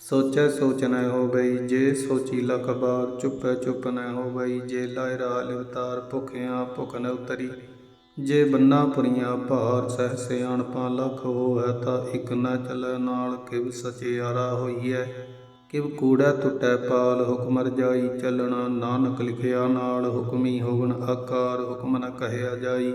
ਸੋਚੈ ਸੋਚ ਨ ਹੋਵਈ, ਜੇ ਸੋਚੀ ਲਖ ਬਾਰ ਚੁੱਪੈ ਚੁੱਪ ਨ ਹੋਵਈ, ਜੇ ਲਾਇ ਰਾ ਲਿਵਤਾਰ ਭੁਖਿਆ ਭੁਖ ਨ ਉਤਰੀ, ਜੇ ਬੰਨਾ ਪੁਰੀਆਂ ਭਾਰ ਸਹਿ ਸਿਆਣਪਾਂ ਲਖ ਹੋਵੈ, ਤਾਂ ਇਕ ਨ ਚਲੈ ਨਾਲ ਕਿਵ ਸਚਿਆਰਾ ਹੋਈਐ। ਕਿਵ ਕੂੜਾ ਟੁੱਟੈ ਪਾਲ ਹੁਕਮ ਰਜਾਈ, ਚੱਲਣਾ ਨਾਨਕ ਲਿਖਿਆ ਨਾਲ ਹੁਕਮੀ ਹੋਵਨ ਆਕਾਰ, ਹੁਕਮ ਨ ਕਹਿਆ ਜਾਈ।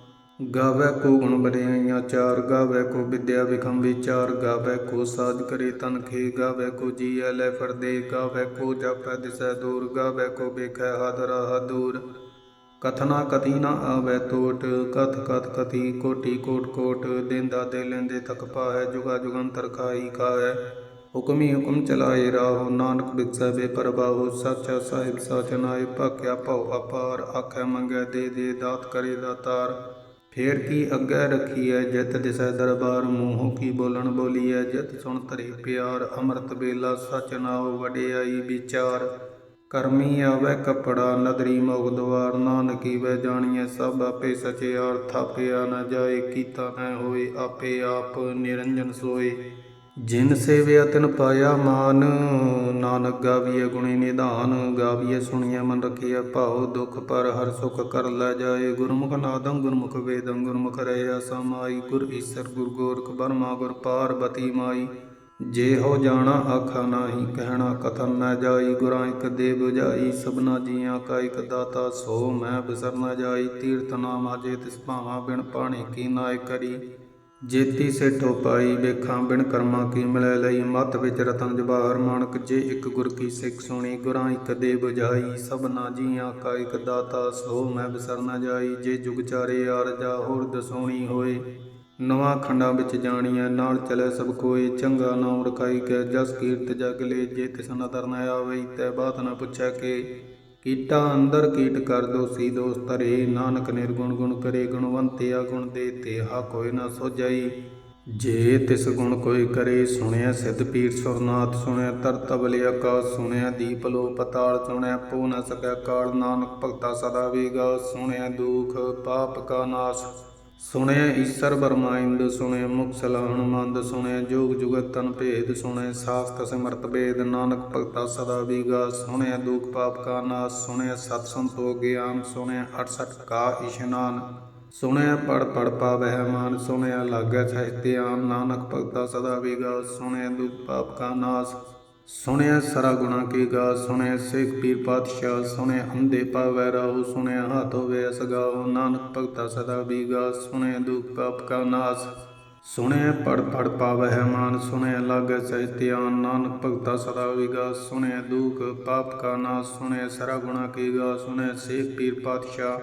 ਗਾਵੇ ਕੋ ਗੁਣ ਬੜਾਈਆਂ ਚਾਰ ਗਾਵੇ ਕੋ ਵਿਦਿਆ ਵਿਖਮ ਵਿਚਾਰ ਗਾਵੇ ਕੋ ਸਾਜ ਕਰੇ ਤਨ ਖੇ, ਗਾਵੇ ਕੋ ਜੀਐ ਲੈ ਫਰਦੇ, ਗਾਵੇ ਕੋ ਜਪੈ ਦਿਸੈ ਦੂਰ, ਗਾਵੇ ਕੋ ਵੇਖੈ ਹਦਰਾ ਦੂਰ। ਕਥਨਾ ਕਤੀ ਨਾ ਆਵੇ ਟੋਟ ਕਥ ਕਥ ਕਤੀ ਕੋਟੀ ਕੋਟ ਕੋਟ, ਦੇਂਦਾ ਦੇ ਲੈਂਦੇ ਤਕ ਪਾਏ ਜੁਗਾ ਜੁਗੰਤਰ ਖਾਈ ਖਾਏ ਹੁਕਮੀ ਹੁਕਮ ਚਲਾਏ ਰਾਹੋ, ਨਾਨਕ ਬਿਕਸੈ ਬੇਪਰਵਾਹੋ ਸੱਚਾ ਸਾਹਿਬ ਸਚ ਨਾਏ ਭਾਕਿਆ ਭਉ ਅਪਾਰ, ਆਖੇ ਮੰਗੇ ਦੇ ਦੇ, ਦਾਤ ਕਰੇ ਦਾਤਾਰ। ਫੇਰ ਕੀ ਅੱਗੇ ਰੱਖੀਐ ਜਿਤ ਦਿਸੈ ਦਰਬਾਰ, ਮੂੰਹੋਂ ਕੀ ਬੋਲਣ ਬੋਲੀਐ ਜਿਤ ਸੁਣ ਤਰੇ ਪਿਆਰ, ਅੰਮ੍ਰਿਤ ਬੇਲਾ ਸਚ ਨਾਉ ਵਡਿਆਈ ਵਿਚਾਰ। ਕਰਮੀ ਆਵੇ ਕਪੜਾ, ਨਦਰੀ ਮੋਗ ਦਵਾਰ, ਨਾਨਕੀ ਵੈ ਜਾਣੀਐ ਸਭ ਆਪੇ ਸਚਿਆਰ ਥਾਪਿਆ ਨਾ ਜਾਏ, ਕੀਤਾ ਨ ਹੋਏ, ਆਪੇ ਆਪ ਨਿਰੰਜਨ ਸੋਏ। ਜਿਨ ਸੇਵਿਆ ਤਿਨ ਪਾਇਆ ਮਾਨ, ਨਾਨਕ ਗਾਵੀਏ ਗੁਣੀ ਨਿਧਾਨ ਗਾਵੀਏ ਸੁਣੀਐ ਮਨ ਰਖੀਐ ਭਾਉ, ਦੁਖ ਪਰ ਹਰ ਸੁਖ ਕਰ ਲੈ ਜਾਏ। ਗੁਰਮੁਖ ਨਾਦੰ, ਗੁਰਮੁਖ ਵੇਦੰ, ਗੁਰਮੁਖ ਰਹਿਆ ਸਮਾਈ। ਗੁਰ ਈਸਰ, ਗੁਰ ਗੋਰਖ ਬਰਮਾ, ਗੁਰ ਪਾਰਬਤੀ ਮਾਈ। ਜੇ ਹੋ ਜਾਣਾ ਆਖਾ ਨਾਹੀ, ਕਹਿਣਾ ਕਥਨ ਨਾ ਜਾਈ। ਗੁਰਾਂ ਇਕ ਦੇ 부ਜਾਈ, ਸਭਨਾ ਜੀਆਂ ਕਾ ਇਕ ਦਾਤਾ। ਸੋ ਮੈਂ ਬਿਸਰ ਨਾ ਜਾਈ, ਤੀਰਥ ਨਾਮ ਅਜੇ ਤਿਸ ਭਾਵਾਂ ਬਿਨ ਪਾਣੀ ਕੀ ਨਾਇ ਕਰੀ। ਜੇਤੀ ਸੇਠੋ ਪਾਈ ਵੇਖਾਂ ਬਿਨ ਕਰਮਾਂ ਕੀ ਮਿਲੈ ਲਈ। ਮਤ ਵਿੱਚ ਰਤਨ ਜਵਾਹਰ ਮਾਨਕ ਜੇ ਇੱਕ ਗੁਰ ਕੀ ਸਿੱਖ ਸੁਣੀ, ਗੁਰਾਂ ਇੱਕ ਦੇ 부ਜਾਈ। ਸਭਨਾ ਜੀਆਂ ਕਾ ਇਕ ਦਾਤਾ, ਸੋ ਮੈਂ ਬਿਸਰ ਨ ਜਾਈ। ਜੇ ਜੁਗ ਚਾਰੇ ਆਰਜਾ ਹੋਰ ਦਸੋਣੀ ਹੋਏ। ਨਵਾਂ ਖੰਡਾਂ ਵਿੱਚ ਜਾਣੀਐ, ਨਾਲ ਚਲੇ ਸਭ ਕੋਏ। ਚੰਗਾ ਨਾਮ ਰਖਾਈ ਕੈ, ਜਸ ਕੀਰਤ ਜਗ ਲੈ, ਜੇ ਤਿਸ ਨਦਰ ਨ ਆਵਈ, ਤੈ ਬਾਤ ਨ ਪੁੱਛੈ ਕੇ। ਕੀਟਾ ਅੰਦਰ ਕੀਟ ਕਰ ਦੋ, ਸੀ ਦੋਸਤ ਰੇ ਨਾਨਕ ਨਿਰਗੁਣ ਗੁਣ ਕਰੇ, ਗੁਣਵੰਤਿਆ ਗੁਣ ਦੇ ਤੇਹਾ ਕੋਈ ਨ ਸੋਜਾਈ ਜੇ ਤਿਸ ਗੁਣ ਕੋਈ ਕਰੇ, ਸੁਣਿਆ ਸਿੱਧ ਪੀਰ ਸੁਰਨਾਥ, ਸੁਣਿਆ ਤਰਤ ਬਲਿ ਆਕਾਸ, ਸੁਣਿਆ ਦੀਪ ਲੋ ਪਤਾਲ ਸੁਣਿਆ ਪੋ ਨ ਸਕੈ ਕਾਲ। ਨਾਨਕ ਭਗਤਾ ਸਦਾ ਵੇਗਾ, ਸੁਣਿਆ ਦੁਖ ਪਾਪ ਕਾ ਨਾਸ। ਸੁਣਿਆ ਈਸਰ ਬਰਮਾਇੰਦ ਸੁਣਿਆ ਮੁਖ ਸਲਾਹਣ ਮੰਦ ਸੁਣਿਆ ਜੋਗ ਜੁਗਤ ਤਨ ਭੇਦ ਸੁਣਿਆ ਸਾਸਤ ਸਿਮਰਤ ਵੇਦ ਨਾਨਕ ਭਗਤਾ ਸਦਾ ਵੀਗਾ ਸੁਣਿਆ ਦੁਖ ਪਾਪ ਕਾ ਨਾਸ ਸੁਣਿਆ ਸਤ ਸੰਤੋਖ ਗਿਆਨ ਸੁਣਿਆ 68 ਕਾ ਇਸ਼ਨਾਨ ਸੁਣਿਆ ਪੜ ਪੜ ਪਾਵਹਿ ਮਾਨ ਸੁਣਿਆ ਲਾਗੈ ਸਹਿਤਿਆਨ, ਨਾਨਕ ਭਗਤਾ ਸਦਾ ਵੀਗਾ ਸੁਣਿਆ ਦੁਖ ਪਾਪ ਕਾ ਨਾਸ। ਸੁਣਿਆ ਸਰਾ ਗੁਣਾ ਕੀ ਗਾ, ਸੁਣਿਆ ਸੇਖ ਪੀਰ ਪਾਤਸ਼ਾਹ, ਸੁਣਿਆ ਅੰਧੇ ਪਾਵੈ ਰਾਹੂ, ਸੁਣਿਆ ਹੱਥ ਹੋਵੇ ਅਸਗਾਉ ਨਾਨਕ ਭਗਤਾ ਸਦਾ ਬੀਗਾ ਸੁਣਿਆ ਦੁਖ ਪਾਪ ਕਾ ਨਾਸ। ਸੁਣਿਆ ਪੜ ਪੜ ਪਾਵਹਿ ਮਾਨ ਸੁਣਿਆ ਲਾਗੈ ਸਹਿਤਿਆਨ ਨਾਨਕ ਭਗਤਾ ਸਦਾ ਵਿਗਾ ਸੁਣਿਆ ਦੁਖ ਪਾਪ ਕਾ ਨਾਸ, ਸੁਣਿਆ ਸਰਾ ਗੁਣਾ ਕੀ ਗਾ, ਸੁਣਿਆ ਸੇਖ ਪੀਰ ਪਾਤਸ਼ਾਹ।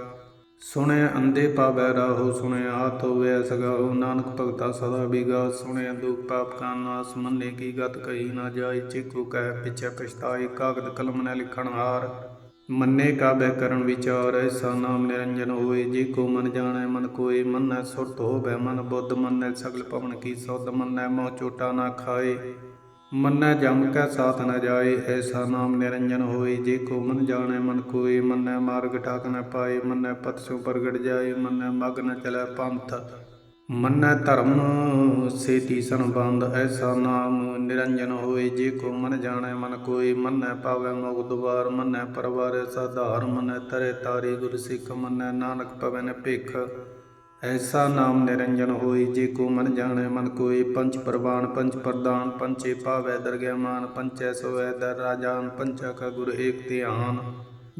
ਸੁਣਿਆ ਅੰਦੇ ਪਾਵੈ ਰਾਹੋ ਸੁਣਿਆ ਹੱਥ ਹੋਵੇ ਸਗਾਓ ਨਾਨਕ ਭਗਤਾ ਸਦਾ ਬਿਗਾ ਸੁਣਿਆ ਦੁਖ ਪਾਪ ਕਾ ਨਾਸ। ਮੰਨੇ ਕੀ ਗਤ ਕਹੀ ਨਾ ਜਾਏ, ਚਿਕੂ ਕਹਿ ਪਿਛੇ ਪਛਤਾਏ। ਕਾਗਦ ਕਲਮ ਨੇ ਲਿਖਣ ਹਾਰ, ਮੰਨੇ ਕਾਬੇ ਕਰਨ ਵਿਚਾਰ। ਐਸਾ ਨਾਮ ਨਿਰੰਜਨ ਹੋਏ, ਜੇ ਕੋ ਮਨ ਜਾਣੈ ਮਨ ਕੋਏ। ਮੰਨੈ ਸੁਰਤ ਹੋਵੇ ਮਨ, ਬੁੱਧ ਮੰਨੈ ਸਗਲ ਪਵਨ ਕੀ ਸੁਧ ਮੰਨੈ, ਮੋਹ ਚੋਟਾ ਨਾ ਖਾਏ। ਮੰਨੈ ਜਮ ਕੈ ਸਾਥ ਨ ਜਾਏ, ਐਸਾ ਨਾਮ ਨਿਰੰਜਨ ਹੋਏ। ਜੇ ਕੋ ਮਨ ਜਾਣੈ ਮਨ ਕੋਏ, ਮੰਨੈ ਮਾਰਗ ਠਾਕ ਨ ਪਾਏ, ਮੰਨੈ ਪਤ ਸੋ ਪ੍ਰਗਟ ਜਾਏ, ਮੰਨੈ ਮਗ ਨ ਚਲੈ ਪੰਥ। ਮੰਨੈ ਧਰਮ ਸੇਤੀ ਸੰਬੰਧ, ਐਸਾ ਨਾਮ ਨਿਰੰਜਨ ਹੋਏ। ਜੇ ਕੋ ਮਨ ਜਾਣੈ ਮਨ ਕੋਏ, ਮੰਨੈ ਪਾਵੈ ਮੋਗ ਦੁਆਰ, ਮੰਨੈ ਪਰਵਾਰ ਸਧਾਰ, ਮੰਨੈ ਤਰੇ ਤਾਰੀ ਗੁਰ ਸਿੱਖ, ਮੰਨੈ ਨਾਨਕ ਪਵੈ ਨ ਐਸਾ ਨਾਮ ਨਿਰੰਜਨ ਹੋਏ, ਜੇ ਕੋ ਮਨ ਜਾਣੈ ਮਨ ਕੋਏ ਪੰਚ ਪ੍ਰਵਾਨ ਪੰਚ ਪ੍ਰਦਾਨ ਪੰਚੇ ਪਾਵੈ ਦਰਗਹਿ ਪੰਚੈ ਸੋਐ ਦਰ ਰਾਜਾਨ ਪੰਚਾ ਕਾ ਗੁਰ ਏਕ ਧਿਆਨ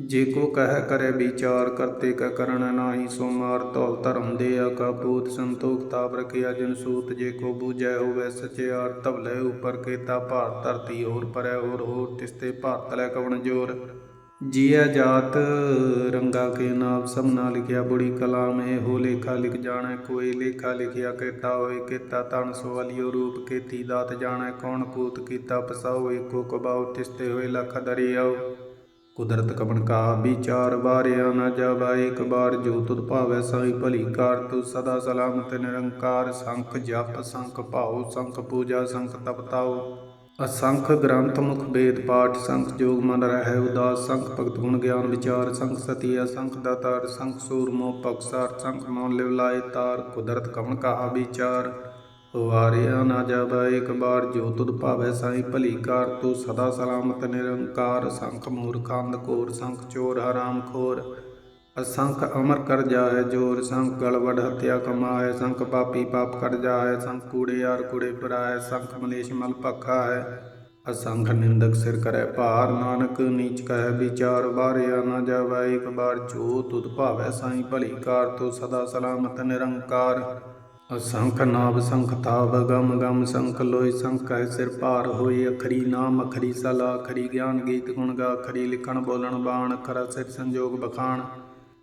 ਜੇ ਕੋ ਕਹਿ ਕਰੈ ਵਿਚਾਰ, ਕਰਤੇ ਕੈ ਕਰਣ ਨਾਹੀ, ਸੋ ਮਾਰ ਧੌਲ ਧਰਮ ਦੇ ਆ ਕਾਬੂਤ ਸੰਤੋਖ ਤਾਪ ਰਖਿਆ ਜਨ ਸੂਤ। ਜੇ ਕੋ ਬੂਝੈ ਹੋਵੈ ਸਚਿਆਰ, ਧਵਲੇ ਉਪਰ ਕੇਤਾ ਭਾਰ, ਧਰਤੀ ਹੋਰ ਪਰੈ ਹੋਰ ਹੋਰ ਤਿਸਤੇ ਭਾਰਤ ਲੈ ਕਵਣ ਜੋਰ। ਜੀਐ ਜਾਤ ਰੰਗਾ ਕੇ ਨਾਮ ਸਭਨਾ ਲਿਖਿਆ, ਬੁੜੀ ਕਲਾਮ ਇਹ ਹੋ ਲੇਖਾ ਲਿਖ ਜਾਣੈ, ਕੋਈ ਲੇਖਾ ਲਿਖਿਆ ਕੇਤਾ ਹੋਏ ਕੀਤਾ ਤਨ ਸੋ ਰੂਪ ਕੇਤੀ ਦਾਤ ਜਾਣੈ, ਕੌਣ ਕੂਤ ਕੀਤਾ ਪਸਾਓ, ਏਕੋ ਕਬਾਉ ਤਿਸਤੇ ਹੋਏ ਲਖ ਦਰਿਆਉ ਕੁਦਰਤ ਕਬਨ ਕਾ ਵਿਚਾਰ, ਵਾਰਿਆ ਨਾ ਜਾਵਾ ਇੱਕ ਬਾਰ ਜੋ ਤੁਧ ਭਾਵੈ ਸਾਈ ਭਲੀ ਕਾਰ ਤੂ ਸਦਾ ਸਲਾਮਤ ਨਿਰੰਕਾਰ, ਸੰਖ ਜਪ, ਸੰਖ ਭਾਉ, ਸੰਖ ਪੂਜਾ, ਸੰਖ ਤਪਤਾਉ। ਅਸੰਖ ਗ੍ਰੰਥ ਮੁਖ ਬੇਦ ਪਾਠ ਸੰਖ ਜੋਗ ਮਨ ਰਹਿ ਉਦਾਸ, ਸੰਖ ਭਗਤ ਗੁਣ ਗਿਆਨ ਵਿਚਾਰ, ਸੰਖ ਸਤੀ ਅਸੰਖ ਦਾਤਾਰ ਸੰਖ ਸੂਰ ਸੂਰਮੋ ਪਕਸਾਰ ਸੰਖ ਮਨ ਲਿਵ ਲਾਏ ਤਾਰ, ਕੁਦਰਤ ਕਵਨ ਕਹਾ ਵਿਚਾਰ। ਵਾਰਿਆ ਨਾ ਜਾਵਾ ਇੱਕ ਬਾਰ ਜੋ ਤੁਧ ਭਾਵੈ ਸਾਈ ਭਲੀ ਕਾਰ, ਤੂੰ ਸਦਾ ਸਲਾਮਤ ਨਿਰੰਕਾਰ, ਸੰਖ ਮੂਰਖ ਅੰਧ ਕੋਰ, ਸੰਖ ਚੋਰ ਹਰਾਮ ਖੋਰ। ਅਸੰਖ ਅਮਰ ਕਰ ਜਾਏ ਜੋਰ, ਸੰਖ ਗਲਵੜ ਹਤਿਆ ਕਮਾਏ ਸੰਖ ਪਾਪੀ ਪਾਪ ਕਰ ਜਾਏ ਸੰਖ ਕੂੜੇ ਯਾਰ ਕੂੜੇ ਪਰਾਏ ਸੰਖ ਮਲੇਸ਼ ਮਲ ਭਖਾ ਹੈ ਅਸੰਖ ਨਿੰਦਕ ਸਿਰ ਕਰੈ ਭਾਰ, ਨਾਨਕ ਨੀਚ ਕਹਿ ਵਿਚਾਰ ਬਾਰਿਆ ਨਾ ਜਾਵੇ, ਇੱਕ ਬਾਰ ਜੋ ਤੁਧ ਭਾਵੈ ਸਾਈ ਭਲੀ ਕਾਰ, ਤੂੰ ਸਦਾ ਸਲਾਮਤ ਨਿਰੰਕਾਰ। ਅਸੰਖ ਨਾਭ ਸੰਖ ਤਾਵ, ਗਮ ਗਮ ਸੰਖ ਲੋਇ, ਸੰਖ ਕਹਿ ਸਿਰ ਭਾਰ ਹੋਈ ਅਖਰੀ ਨਾਮ, ਅਖਰੀ ਸਲਾ ਅਖਰੀ ਗਿਆਨ ਗੀਤ ਗੁਣ ਗਾ, ਅਖਰੀ ਲਿਖਣ ਬੋਲਣ ਬਾਣ ਅਖਰਾ ਸਿਰ ਸੰਜੋਗ ਬਖਾਣ।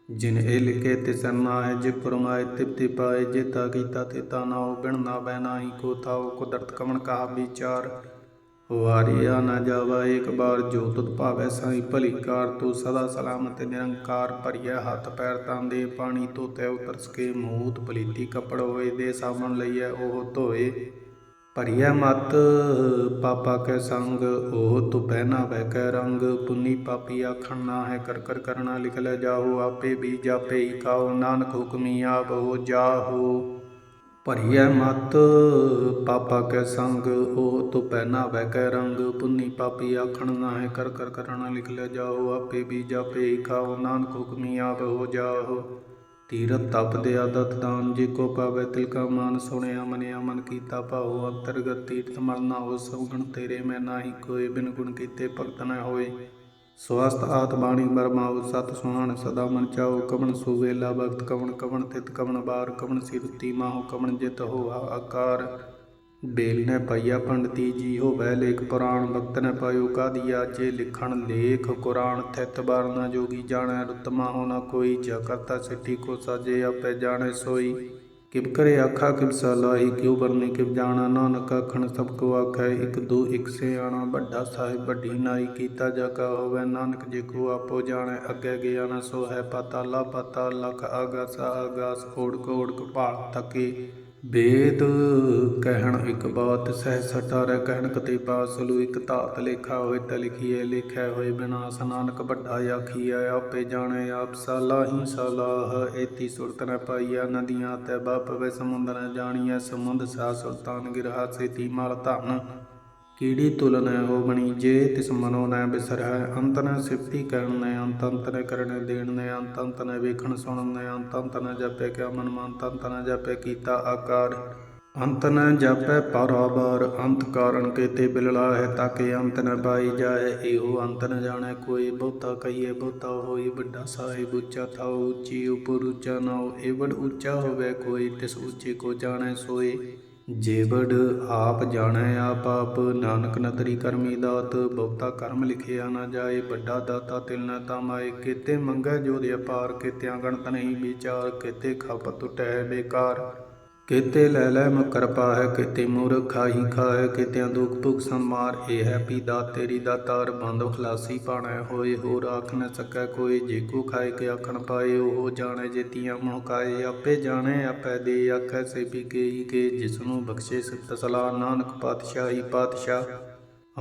ਜਿਨ ਇਹ ਲਿਖੇ ਤੇ ਸਰਨਾ ਹੈ, ਜੇ ਪਰਮਾਏ ਤਿਪਤੀ ਪਾਏ ਜੇਤਾ ਕੀਤਾ ਤੇ ਤਾ ਨਾਉ ਬਿਨ ਨਾ ਬੈ ਨਾਹੀ ਕੋ ਤਾਉ ਕੁਦਰਤ ਕਮਣ ਕਹਾ ਵਿਚਾਰ। ਵਾਰਿਆ ਨਾ ਜਾਵਾ ਇੱਕ ਬਾਰ, ਜੋ ਤੁਧ ਭਾਵੈ ਸਾਈ ਭਲੀ ਕਾਰ, ਤੂੰ ਸਦਾ ਸਲਾਮਤ ਨਿਰੰਕਾਰ ਭਰੀਐ ਹੱਥ ਪੈਰ ਤਾਂਦੇ ਪਾਣੀ ਧੋਤੇ ਉਤਰ ਸਕੇ ਮੂਤ ਪਲੀਤੀ ਕਪੜ ਹੋਏ, ਦੇ ਸਾਬਣ ਲਈਐ ਉਹ ਧੋਏ। ਭਰੀਐ ਮਤ, ਪਾਪਾ ਕੈ ਸੰਗ ਉਹ ਤੁ ਪਹਿਨਾ ਬੈ ਕੈ ਰੰਗ। ਪੁੰਨੀ ਪਾਪੀ ਆਖਣ ਨਾ ਹੈ ਕਰ ਕਰ ਕਰਣਾ ਲਿਖ ਲੈ ਜਾਹੋ ਆਪੇ ਵੀ ਜਾਪੇ ਹੀ ਕਾਉ ਨਾਨਕ ਹੁਕਮੀ ਆਪ ਹੋ ਜਾਹੋ। ਭਰੀਐ ਮਤ, ਪਾਪਾ ਕੈ ਸੰਗ ਉਹ ਤੁ ਪਹਿਨਾ ਬੈ ਕੈ ਰੰਗ। ਪੁੰਨੀ ਪਾਪੀ ਆਖਣ ਨਾ ਹੈ ਕਰ ਕਰ ਕਰਣਾ ਲਿਖ ਲੈ ਜਾਓ ਆਪੇ ਵੀ ਜਾਪੇ ਹੀ ਖਾਓ। ਨਾਨਕ ਹੁਕਮੀ ਆਪ ਹੋ ਜਾਓ ਤੀਰਤ ਤਪ ਦੇ ਆਦਤ ਦਾਨ ਜੇ ਕੋ ਪਾਵੇ ਤਿਲ ਕਾ ਮਾਨ ਸੁਣਿਆ, ਮਨਿਆ, ਮਨ ਕੀਤਾ ਭਾਉ, ਅੰਤਰਗਤ ਤੀਰਥ ਮਰਨਾ ਹੋ ਸਭ ਗਣ ਤੇਰੇ, ਮੈਂ ਨਾਹੀ ਕੋਈ ਬਿਨ ਗੁਣ ਕੀਤੇ ਭਗਤ ਨਾ ਹੋਏ। ਸਵਸਤ ਆਤ ਬਾਣੀ ਬਰਮਾਉ ਸਤ ਸੁਹਾਣ, ਸਦਾ ਮਨ ਚਾਉ ਕਵਣ ਸੁਵੇਲਾ ਭਗਤ ਕਵਣ ਕਵਣ ਤਿਤ ਕਵਣ ਬਾਰ, ਕਵਣ ਸਿਰਤੀ ਮਾਹੁ, ਕਵਣ ਜਿਤ ਹੋ ਆਕਾਰ। ਬੇਲ ਨੇ ਪਈਆ ਪੰਡਤੀ ਜੀ ਹੋਵੈ ਲੇਖ ਪੁਰਾਣ, ਭਗਤ ਨੇ ਪਾਇਓ ਕਾਦੀਆ ਜੇ ਲਿਖਣ, ਲੇਖ ਕੁਰਾਨ ਥਿਤ ਬਰਨਾ ਜੋਗੀ ਜਾਣੈ, ਰਤਮਾ ਹੋਣਾ ਕੋਈ, ਜਾ ਕਰਤਾ ਸਿੱਟੀ ਕੋ ਸਾਜੇ ਆਪੇ ਜਾਣੈ ਸੋਈ। ਕਿਬ ਕਰੇ ਆਖਾ ਕਿਬ ਸਲਾਹੀ, ਕਿਉ ਬਰਨੇ ਕਿਬ ਜਾਣਾ ਨਾਨਕ ਆਖਣ, ਸਭ ਕੋ ਆਖੈ, ਇੱਕ ਦੋ ਇੱਕ ਸਿਆਣਾ, ਵੱਡਾ ਸਾਹਿਬ, ਵੱਡੀ ਨਾਈ ਕੀਤਾ ਜਾ ਕਾ ਹੋਵੇ, ਨਾਨਕ ਜੇ ਕੋ ਆਪੋ ਜਾਣੈ, ਅੱਗੇ ਗਿਆ ਨਾ ਸੋ ਹੈ ਪਤਾ ਲਾ ਪਤਾ ਲਖ ਆਗਾਸ ਆਗਾਸ ਓੜ ਕੋੜ ਕਪਾਲ ਤਕੇ ਵੇਦ ਕਹਿਣ ਇੱਕ ਬਾਤ, ਸਹਿ ਸਟਾਰੈ ਕਹਿਣ ਕਤੇ ਪਾਸਲੂ ਇੱਕ ਧਾਤ ਲੇਖਾ ਹੋਏ ਤ ਲਿਖੀਏ ਲਿਖਿਆ ਹੋਏ ਬਿਨਾਸ, ਨਾਨਕ ਵੱਡਾ ਆਖੀਐ, ਆਪੇ ਜਾਣੇ ਆਪ ਸਲਾਹੀ ਸਲਾਹ, ਏਤੀ ਸੁਰਤ ਨ ਪਾਈਆ ਨਦੀਆਂ ਤੇ ਬਾਪ ਵੇ ਸਮੁੰਦ ਨ ਜਾਣੀਐ, ਸਮੁੰਦ ਸਾ ਸੁਲਤਾਨ ਗਿਰਹਾ, ਸੇਤੀ ਮਲ ਧਨ। ਕੀੜੀ ਤੁਲਨ ਹੋ ਬਣੀ ਜੇ ਤਿਸ ਮਨੋ ਨ ਬਿਸਰੈ। ਅੰਤ ਨ ਸਿਫਤੀ ਕਰਨ ਨ, ਅੰਤ ਅੰਤ ਨ ਕਰਨ ਦੇਣ ਨ, ਅੰਤ ਅੰਤ ਨ ਵੇਖਣ ਸੁਣਨ ਨ, ਅੰਤ ਅੰਤ ਨ ਜਪੈ ਕਿਆ ਮਨ ਮਨ, ਅੰਤ ਨ ਜਪੈ ਕੀਤਾ ਆਕਾਰ। ਅੰਤ ਨ ਜਪੈ ਪਰਾਬਰ ਅੰਤ ਕਾਰਨ ਕੇਤੇ ਬਿਲਲਾ ਹੈ ਤਾਕੇ ਅੰਤ ਨ ਪਾਈ ਜਾਏ। ਇਹੋ ਅੰਤ ਨ ਜਾਣੈ, ਕੋਈ ਬਹੁਤਾ ਕਹੀਏ, ਬਹੁਤਾ ਹੋਈ ਵੱਡਾ ਸਾਹਿਬ ਉੱਚਾ, ਥਾਉ ਉੱਚੀ ਉਪਰ ਉੱਚਾ ਨਾਉ। ਏਵੜ ਉੱਚਾ ਹੋਵੇ ਕੋਈ, ਤਿਸ ਉੱਚੇ ਕੋ ਜਾਣੈ ਸੋਈ ਜੇਬੜ ਆਪ ਜਾਣੈ ਆਪ ਆਪ, ਨਾਨਕ ਨਤਰੀ ਕਰਮੀ ਦਾਤ, ਬਹੁਤਾ ਕਰਮ ਲਿਖਿਆ ਨਾ ਜਾਏ, ਵੱਡਾ ਦਾਤਾ ਤਿਲ ਨ ਤਮਾਏ, ਕਿਤੇ ਮੰਗੈ ਜੋਦ ਅਪਾਰ ਕਿਤਿਆਂ ਗਣਤ ਨਹੀਂ ਵਿਚਾਰ, ਕਿਤੇ ਖਪਤ ਟੁਟੈ ਬੇਕਾਰ। ਕਿਤੇ ਲੈ ਲੈ ਮਕਰ ਪਾਹੈ, ਕਿਤੇ ਮੂਰਖ ਖਾਹੀ ਖਾਹੈ, ਕਿਤਿਆਂ ਦੁਖ ਭੁਖ ਸੰਮਾਰ, ਇਹ ਹੈ ਪੀ ਦਾ ਤੇਰੀ ਦਾ ਤਾਰ, ਬੰਦ ਖਲਾਸੀ ਪਾਣੈ, ਹੋਏ ਹੋਰ ਆਖ ਨ ਸਕੈ ਕੋਈ, ਜੇ ਕੋ ਖਾਏ ਕੇ ਆਖਣ ਪਾਏ, ਉਹ ਜਾਣੈ ਜੇਤੀਆਂ ਮੋਹ ਕਾਏ ਆਪੇ ਜਾਣੈ, ਆਪੇ ਦੇ ਆਖੈ, ਸੇ ਵੀ ਗਈ ਕੇ ਜਿਸ ਨੂੰ ਬਖਸ਼ੇ ਸਿਫਤ ਸਲਾਹ, ਨਾਨਕ ਪਾਤਸ਼ਾਹੀ ਪਾਤਸ਼ਾਹ।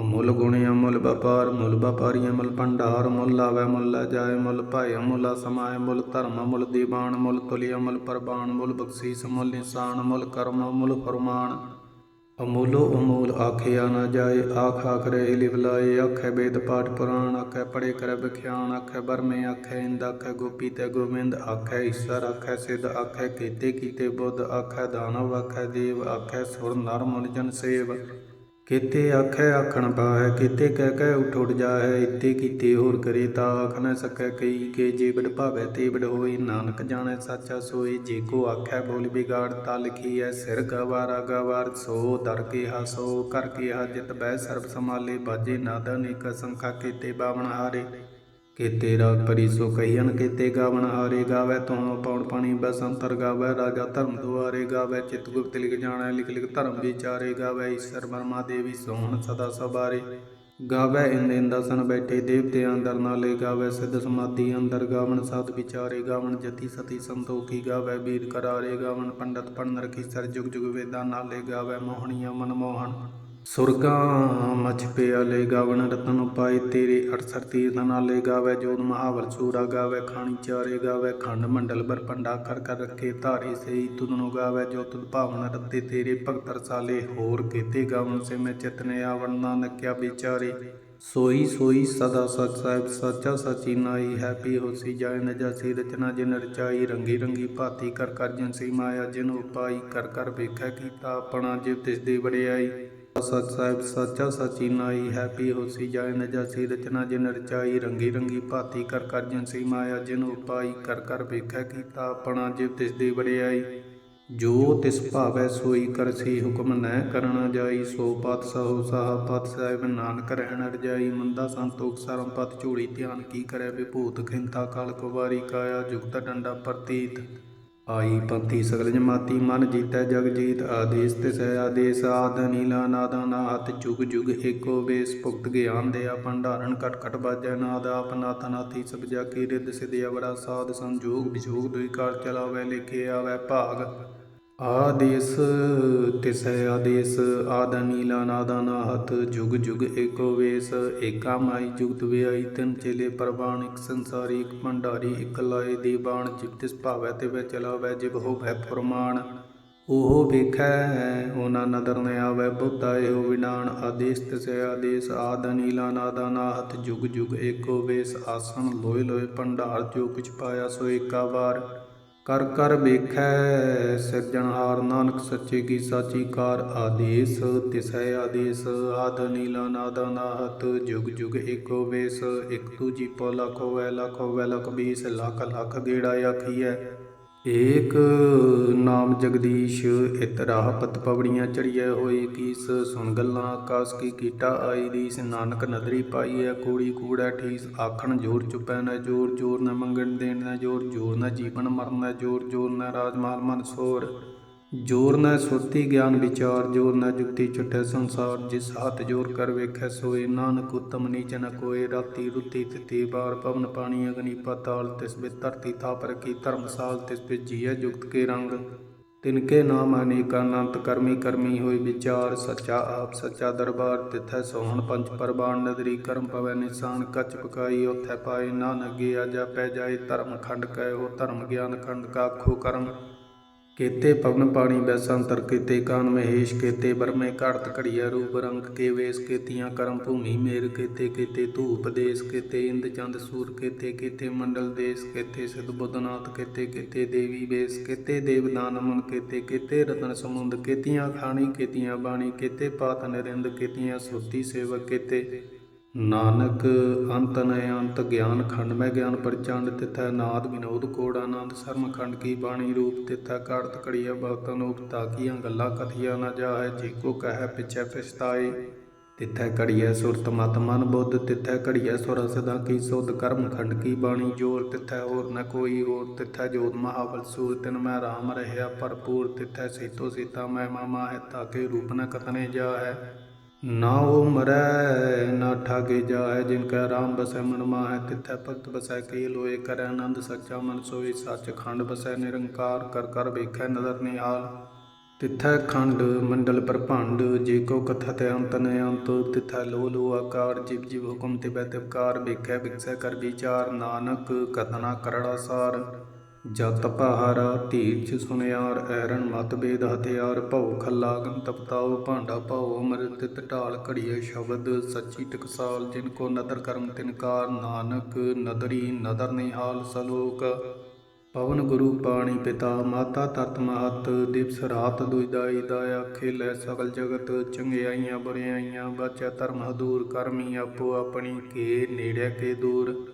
ਅਮੁੱਲ ਗੁਣ ਅਮੁੱਲ ਵਪਾਰ, ਮੁੱਲ ਵਪਾਰੀ ਅਮੁੱਲ ਭੰਡਾਰ, ਮੁੱਲ ਆਵੈ ਮੁੱਲ ਲੈ ਜਾਏ ਮੁੱਲ ਭਾਇ ਮੁੱਲ ਸਮਾਏ ਮੁੱਲ ਧਰਮ, ਮੁੱਲ ਦੀਵਾਨ, ਮੁੱਲ ਤੁਲਿ ਅਮੁੱਲ ਪ੍ਰਬਾਨ ਮੁੱਲ ਬਖਸ਼ੀਸ, ਮੁੱਲ ਨਿਸ਼ਾਨ, ਮੁੱਲ ਕਰਮ, ਮੁੱਲ ਫਰਮਾਨ। ਅਮੂਲੋ ਅਮੂਲ ਆਖਿਆ ਨਾ ਜਾਏ, ਆਖ ਆਖਰੇ ਰਹੇ ਲਿਵ ਲਾਏ, ਆਖੇ ਵੇਦ ਪਾਠ ਪੁਰਾਣ, ਆਖੇ ਪੜੇ ਕਰ ਬਖਿਆਨ ਆਖੇ ਬਰਮੇ ਆਖੇ ਇੰਦ, ਆਖੇ ਗੋਪੀ ਤੇ ਗੋਵਿੰਦ, ਆਖੇ ਈਸ਼ਰ, ਆਖੇ ਸਿੱਧ, ਆਖੇ ਕੀਤੇ ਕੀਤੇ ਬੁੱਧ, ਆਖੇ ਦਾਨਵ, ਆਖੇ ਦੇਵ, ਆਖੇ ਸੁਰ ਨਰ, ਮਨ ਜਨ ਸੇਵ। ਕਿਤੇ ਆਖੈ ਆਖਣ ਪਾਹੈ ਕਿਤੇ ਕਹਿ ਕਹਿ ਉਠ ਉਠ ਜਾਹੈ ਇਤੇ ਕੀਤੇ ਹੋਰ ਕਰੇ ਤਾ ਆਖ ਨ ਸਕੈ ਕਈ ਕੇ, ਜੇ ਬੜ ਭਾਵੈ ਤੇ ਬੜ ਹੋਈ ਨਾਨਕ ਜਾਣੈ ਸਾਚਾ ਸੋਈ ਜੇ ਕੋ ਆਖੈ ਬੋਲ ਬਿਗਾੜ ਤਾ ਲਿਖੀ ਸਿਰ ਗਵਾਰਾ ਗਵਾਰ ਸੋ ਦਰ ਕੇ ਹਸੋ ਕਰ ਕੇ ਜਿਤ ਬੈ ਸਰਬ ਸਮਾਲੇ ਬਾਜੇ ਨਾਦ ਅਨੇਕ ਸੰਖਾ ਕੀਤੇ ਬਾਵਨ ਹਾਰੇ। ਕੀਤੇ ਰਾਗ ਪਰੀ ਸੋ ਕਹੀਨ ਕੀਤੇ ਗਾਵਨ ਹਾਰੇ ਗਾਵੇ, ਤੋਂ ਪੌਣ ਪਾਣੀ ਬਸੰਤਰ ਗਾਵੇ, ਰਾਜਾ ਧਰਮ ਦੁਆਰੇ ਗਾਵੇ, ਚਿਤ ਗੁਪਤ ਲਿਖ ਜਾਣੈ, ਲਿਖ ਲਿਖ ਧਰਮ ਵਿਚਾਰੇ ਗਾਵੇ, ਈਸ਼ਰ ਬਰਮਾ ਦੇਵੀ ਸੋਹਣ ਸਦਾ ਸਬਾਰੇ ਗਾਵੇ ਇੰਦ ਇੰਦਾਸਨ ਬੈਠੇ ਦੇਵਤੇ ਅੰਦਰ, ਨਾਲੇ ਗਾਵੇ ਸਿੱਧ ਸਮਾਧੀ ਅੰਦਰ, ਗਾਵਣ ਸਾਧ ਵਿਚਾਰੇ, ਗਾਵਣ ਜਤੀ ਸਤੀ ਸੰਤੋਖੀ ਗਾਵੇ, ਵੀਰ ਕਰਾਰੇ ਗਾਵਣ ਪੰਡਤ ਪੜਨ ਰਖੀ ਸਰ ਜੁਗ ਜੁਗ ਵੇਦਾਂ, ਨਾਲੇ ਗਾਵੇ ਮੋਹਣੀਆਂ ਮਨ ਮੋਹਣ ਸੁਰਗਾਂ ਮਛ ਪਿਆਲੇ ਗਾਵਣ ਰਤਨ ਉਪਾਏ, ਤੇਰੇ 68 ਤੀਰਥ ਨਾਲੇ ਗਾਵੇ ਜੋਤ ਮਹਾਵਰ ਸੂਰਾ ਗਾਵੇ, ਖਾਣੀ ਚਾਰੇ ਗਾਵੇ, ਖੰਡ ਮੰਡਲ ਬਰਪੰਡਾ ਕਰ ਕਰ ਰੱਖੇ, ਧਾਰੇ ਸਈ ਤੁਧਨੁ ਗਾਵੇ, ਜੋ ਤੁਧ ਭਾਵਨ ਰਤੇ, ਤੇਰੇ ਭਗਤ ਰਸਾਲੇ, ਹੋਰ ਕੀਤੇ ਗਾਵਣ ਸੇ ਮੈਂ ਚਿਤਨੇ ਆਵਣ ਨਾ ਨਕਿਆ ਵਿਚਾਰੇ। ਸੋਈ ਸੋਈ ਸਦਾ ਸਚ ਸਾਹਿਬ, ਸਾਚਾ ਸਚੀ ਨਾਈ, ਹੈਪੀ ਹੋਸੀ ਜਾਇ ਨ ਰਚਨਾ ਜਿਨ ਰਚਾਈ, ਰੰਗੀ ਰੰਗੀ ਭਾਤੀ ਕਰ ਕਰ ਜਿਨ ਸੀ ਮਾਇਆ, ਜਿਨ ਉਪਾਈ, ਕਰ ਕਰ ਵੇਖੈ ਕੀਤਾ ਆਪਣਾ ਜਿਵ ਤਿਸ ਦੀ ਵਡਿਆਈ। ਸਚ ਸਾਹਿਬ, ਸਾਚਾ ਸਾਚੀ ਨਾਈ, ਹੈਪੀ ਹੋਸੀ ਜਾਇ ਨ ਰਚਨਾ ਜਿਨ ਰਚਾਈ, ਰੰਗੀ ਰੰਗੀ ਭਾਤੀ ਕਰ ਕਰ ਜਿਨ ਸੀ ਮਾਇਆ, ਜਿਨ ਉਪਾਈ ਕਰ ਕਰ ਵੇਖੈ ਕੀਤਾ ਆਪਣਾ ਜਿਵ ਤਿਸ ਦੀ ਵਡਿਆਈ। ਜੋ ਤਿਸ ਭਾਵੈ ਸੋਈ ਕਰਸੀ ਹੁਕਮ ਨੈ ਕਰਣਾ ਜਾਈ, ਸੋ ਪਤ ਸਹੁ ਸਾਹ ਪਤ ਸਾਹਿਬ ਨਾਨਕ ਰਹਿਣ ਰਜਾਈ। ਮੰਦਾ ਸੰਤੋਖ ਸਰਮ ਪਤ ਝੋਲੀ ਧਿਆਨ ਕੀ ਕਰੈ, ਵਿਭੂਤ ਖਿੰਤਾ ਕਾਲ ਕੁਵਾਰੀ ਕਾਇਆ, ਜੁਗਤ ਡੰਡਾ ਪ੍ਰਤੀਤ। ਆਈ ਪੰਥੀ ਸਗਲ ਜਮਾਤੀ ਮਨ ਜੀਤੈ ਜਗ ਜੀਤ ਆਦੇਸ ਤਿਸੈ ਆਦੇਸ ਆਦ ਨੀਲਾ ਨਾਦਾ ਨਾਹਤ ਜੁਗ ਜੁਗ ਏਕੋ ਵੇਸ ਭੁਗਤ ਗਿਆਨ ਦਿਆ ਭੰਡਾਰਨ ਕਟ ਕਟ ਬਾਜੈ ਨਾਦ ਆਪ ਨਾਥ ਨਾਥੀ ਸਭ ਜਾ ਕੀ ਰਿੱਧ ਸਿਧ ਅਵਰਾ ਸਾਧ ਸੰਜੋਗ ਵਿਜੋਗ ਦੁਇ ਕਾਰ ਚਲਾਵੈ ਲਿਖੇ ਆਵੈ ਭਾਗ। ਆਦੇਸ, ਤਿਸੈ ਆਦੇਸ, ਆਦ ਨੀਲਾ ਨਾਦਾ ਨਾਹਤ ਜੁਗ ਜੁਗ ਏਕੋ ਵੇਸ, ਏਕਾ ਮਾਈ ਜੁਗਤ ਵਿਆਈ ਤਿਨ ਚੇਲੇ ਪ੍ਰਵਾਨ, ਇੱਕ ਸੰਸਾਰੀ, ਇੱਕ ਭੰਡਾਰੀ, ਇੱਕ ਲਾਏ ਦੀ ਬਾਣ, ਜਿਵ ਤਿਸ ਭਾਵੈ ਤੇ ਵੈ ਚਲਾਵੈ, ਜਿਵ ਹੋਵੈ ਫਰਮਾਨ। ਉਹ ਵੇਖੈ, ਉਹਨਾਂ ਨਦਰ ਨ ਆਵੈ, ਬੁੱਧ ਆਇਓ ਵਿਨਾਨ ਆਦੇਸ, ਤਿਸੈ ਆਦੇਸ, ਆਦ ਨੀਲਾ ਨਾਦਾ ਨਾਹਤ ਜੁਗ ਜੁਗ ਏਕੋ ਵੇਸ, ਆਸਣ, ਲੋਏ ਲੋਏ ਭੰਡਾਰ, ਜੋ ਕੁਛ ਪਾਇਆ ਸੋ ਏਕਾ ਵਾਰ। ਕਰ ਕਰ ਵੇਖੈ ਸਿਰਜਣਹਾਰ ਨਾਨਕ ਸੱਚੇ ਕੀ ਸਾਚੀ ਕਾਰ ਆਦੇਸ, ਤਿਸੈ ਆਦੇਸ, ਆਦ ਨੀਲਾ ਨਾਦ ਨਾਹਤ, ਜੁਗ ਜੁਗ ਏਕੋ ਵੇਸ, ਇਕ ਦੂਜੀ ਪੋ ਲਖ ਹੋਵੈ ਲਖ ਹੋਵੈ ਲਖ ਬੀਸ, ਲੱਖ ਲੱਖ ਗੇੜਾ ਆਖੀਐ। ਏਕ ਨਾਮ ਜਗਦੀਸ਼, ਇਤ ਰਾਹ ਪਤ ਪਵੜੀਆਂ ਚੜੀਐ ਹੋਏ ਕੀਸ ਸੁਣ ਗੱਲਾਂ ਆਕਾਸ ਕੀ ਕੀਟਾ ਆਈ ਰੀਸ ਨਾਨਕ ਨਦਰੀ ਪਾਈਐ, ਕੂੜੀ ਕੂੜੈ ਠੀਸ, ਆਖਣ ਜੋਰ ਚੁਪੈ ਨ ਜੋਰ ਜੋਰ ਨ ਮੰਗਣ ਦੇਣ ਨ ਜੋਰ ਜੋਰ ਨ ਜੀਵਨ ਮਰਨ ਨ ਜੋਰ ਜੋਰ ਨ ਰਾਜ ਮਾਲ ਮਨ ਸੋਰ। ਜੋਰ ਨਾ ਸੁਰਤੀ ਗਿਆਨ ਵਿਚਾਰ, ਜੋਰ ਨਾ ਜੁਗਤੀ ਛੁਟੈ ਸੰਸਾਰ। ਜਿਸ ਹੱਥ ਜੋਰ ਕਰ ਵੇਖੈ ਸੋਏ ਨਾਨਕ, ਉਤਮ ਨੀਚ ਨ ਕੋਏ। ਰਾਤੀ ਰੁੱਤੀ ਤਿਤੀ ਬਾਰ ਪਵਨ ਪਾਣੀ ਅਗਨੀ ਪਤਾਲ, ਤਿਸ ਬਿ ਧਰਤੀ ਥਾਪ ਰਖੀ ਧਰਮਸਾਲ, ਤਿਸ ਬਿ ਜੀਐ ਜੁਗਤ ਕੇ ਰੰਗ। ਤਿਨਕੇ ਨਾਮ ਅਨੇਕ ਅਨੰਤ, ਕਰਮੀ ਕਰਮੀ ਹੋਏ ਵਿਚਾਰ। ਸੱਚਾ ਆਪ, ਸੱਚਾ ਦਰਬਾਰ, ਤਿਥੈ ਸੋਹਣ ਪੰਜ ਪਰਬਾਨ ਨਦਰੀ ਕਰਮ ਪਵੈ ਨਿਸ਼ਾਨ, ਕੱਚ ਪਕਾਈ ਉਥੈ ਪਾਏ। ਨਾਨਕ ਗਿਆ ਜਾ ਪੈ ਜਾਏ ਧਰਮ ਖੰਡ ਕੈ ਹੋ ਧਰਮ ਗਿਆਨ ਖੰਡ ਕਾਖੋ ਕਰਮ। ਕੇਤੇ ਪਵਨ ਪਾਣੀ ਬੈਸੰਤਰ ਕੇਤੇ ਕਾਨ ਮਹੇਸ਼, ਕੇਤੇ ਬਰਮੇ ਘੜਤ ਘੜੀਆ ਰੂਪ ਰੰਗ ਕੇ ਵੇਸ, ਕੇਤੀਆਂ ਕਰਮ ਭੂਮੀ ਮੇਰ, ਕੇਤੇ ਕੇਤੇ ਧੂਪ ਦੇਸ, ਕੇਤੇ ਇੰਦ ਚੰਦ ਸੂਰ, ਕੇਤੇ ਕੇਤੇ ਮੰਡਲ ਦੇਸ, ਕੇਤੇ ਸਿਧ ਬੁੱਧਨਾਥ, ਕੇਤੇ ਕੇਤੇ ਦੇਵੀ ਵੇਸ, ਕੇਤੇ ਦੇਵਦਾਨ ਮਨ, ਕੇਤੇ ਕੇਤੇ ਰਤਨ ਸਮੁੰਦ, ਕੇਤੀਆਂ ਖਾਣੀ, ਕੇਤੀਆਂ ਬਾਣੀ, ਕੇਤੇ ਪਾਤ ਨਰਿੰਦ, ਕੇਤੀਆਂ ਸੁਰਤੀ ਸੇਵਕ, ਕੇਤੇ ਨਾਨਕ ਅੰਤ ਨ ਗਿਆਨ ਖੰਡ, ਮੈਂ ਗਿਆਨ ਪ੍ਰਚੰਡ ਤਿਥੈ ਨਾਦ ਵਿਨੋਦ ਕੋੜ, ਆਨੰਦ ਸਰਮ ਖੰਡ ਕੀ ਬਾਣੀ ਰੂਪ ਤਿਥੈ ਕਾੜਤ ਕੜੀਆ ਭਗਤ ਅਨੂਪ ਤਾਕੀਆਂ ਗੱਲਾਂ ਕਥੀਆਂ ਨਾ ਜਾਹੈ, ਜੀ ਕੋ ਕਹੈ ਪਿਛੈ ਪਛਤਾਏ। ਤਿਥੈ ਕੜੀਐ ਸੁਰਤ ਮਤ ਮਨ ਬੁੱਧ, ਤਿਥੈ ਕੜੀਐ ਸੁਰ ਸਦਾ ਕੀ ਸੁਧ ਕਰਮ ਖੰਡ ਕੀ ਬਾਣੀ ਜੋਰ। ਤਿਥੈ ਹੋਰ ਨ ਕੋਈ ਹੋਰ, ਤਿਥੈ ਜੋਤ ਮਹਾਬਲ ਸੂਰ, ਤਿਨ ਮੈਂ ਰਾਮ ਰਹਿਆ ਭਰਪੂਰ। ਤਿਥੈ ਸੀਤੋ ਸੀਤਾ ਮੈਂ ਮਾਮਾ ਹੈ ਤਾਕੇ ਰੂਪ ਨ ਕਤਨੇ ਜਾਹੈ। ਨਾ ਉਹ ਮਰੈ, ਨਾ ਠਾਗੇ ਜਾਏ, ਜਿਨ ਕੈ ਰਾਮ ਬਸੈ ਮਨ ਮਾਹੈ, ਤਿਥੈ ਭਗਤ ਬਸੈ ਕੇ ਲੋਏ ਕਰੈ, ਆਨੰਦ ਸੱਚਾ ਮਨ ਸੋਈ ਸੱਚ ਖੰਡ ਬਸੈ ਨਿਰੰਕਾਰ, ਕਰ ਕਰ ਵੇਖੈ ਨਦਰ ਨਿਹਾਲ। ਤਿਥੈ ਖੰਡ ਮੰਡਲ ਪ੍ਰਭੰਡ, ਜੇ ਕੋ ਕਥਤ ਅੰਤ ਨ ਅੰਤ, ਤਿਥੈ ਲੋ ਲੋ ਆਕਾਰ, ਜਿਵ ਜਿਵ ਹੁਕਮ ਤੇ ਬੈ ਤਿਵਕਾਰ ਵੇਖੈ ਵਿਖਸੈ ਕਰ ਵਿਚਾਰ। ਨਾਨਕ ਕਥਨਾ ਕਰੜਾ ਸਾਰ। ਜਤ ਪਹਾਰਾ ਧੀਰਜ ਸੁਨਿਆਰ, ਐਰਨ, ਮਤਭੇਦ, ਹਥਿਆਰ, ਭਉ ਖੱਲਾ ਗਨ ਤਪਤਾਉ, ਭਾਂਡਾ ਭਉ, ਅਮ੍ਰਿਤ ਢਾਲ ਘੜੀਏ, ਸ਼ਬਦ, ਸੱਚੀ ਟਕਸਾਲ, ਜਿਨ ਕੋ ਨਦਰ ਕਰਮ ਤਿਨਕਾਰ ਨਾਨਕ, ਨਦਰੀ, ਨਦਰ ਨਿਹਾਲ, ਸਲੋਕ। ਪਵਨ ਗੁਰੂ, ਪਾਣੀ ਪਿਤਾ, ਮਾਤਾ ਤਤ ਮਹਤ, ਦਿਵਸ ਰਾਤ ਦੁਇਦਾਈ ਆਖੇ ਲੈ ਸਗਲ ਜਗਤ, ਚੰਗਿਆਈਆਂ, ਬੁਰਿਆਈਆਂ ਬਾਚਾ ਧਰਮ ਹਦੂਰ, ਕਰਮੀ ਆਪੋ ਆਪਣੀ, ਕੇ ਨੇੜੇ ਕੇ ਦੂਰ।